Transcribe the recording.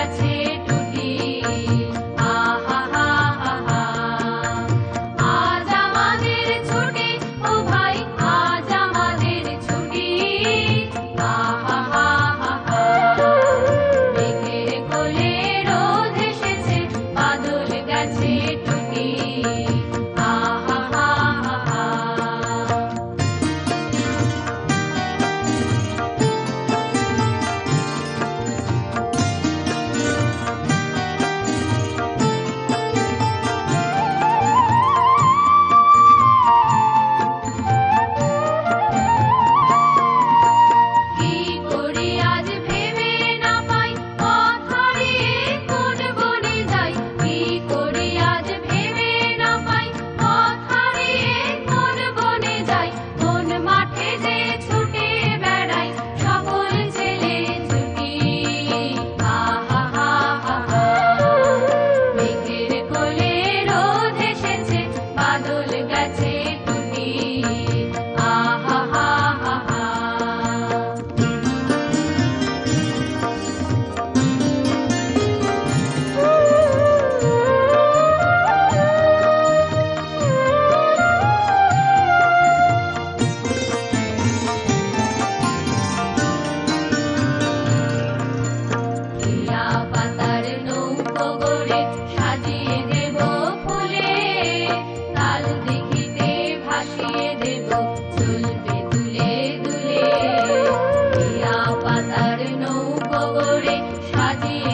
charity. দেব চলবে দুলে দুলে পাতার নৌকো করে সাজিয়ে